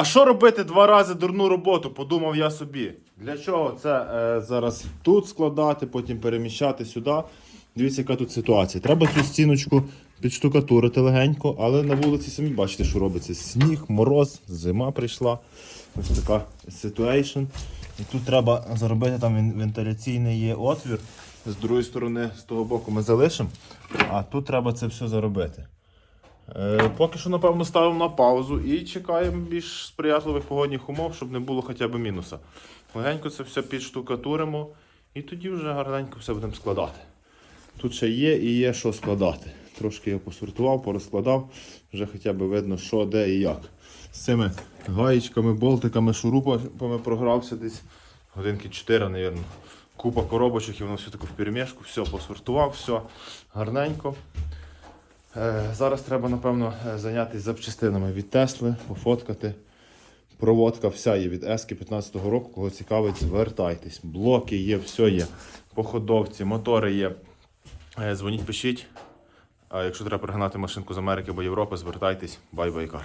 А що робити два рази дурну роботу? Подумав я собі. Для чого це е, зараз тут складати, потім переміщати сюди. Дивіться, яка тут ситуація. Треба цю стіночку підштукатурити легенько, але на вулиці самі бачите, що робиться. Сніг, мороз, зима прийшла. Ось така ситуація. І тут треба зробити там вентиляційний є отвір. З другої сторони, з того боку ми залишимо, а тут треба це все заробити. Е, Поки що, напевно, ставимо на паузу і чекаємо більш сприятливих погодних умов, щоб не було хоча б мінуса. Легенько це все підштукатуримо і тоді вже гарненько все будемо складати. Тут ще є і є що складати. Трошки я посортував, порозкладав, вже хоча б видно, що, де і як. З цими гаєчками, болтиками, шурупами програвся десь годинки 4, мабуть. Купа коробочок і воно все таке в перемішку, все посортував, все гарненько. Е, Зараз треба, напевно, е, зайнятися запчастинами від Тесли, пофоткати. Проводка вся є від Ески 15-го року. Кого цікавить, звертайтесь. Блоки є, все є. Походовці, мотори є. Е, Дзвоніть, пишіть. А якщо треба пригнати машинку з Америки або Європи, звертайтесь. Бай-байкар.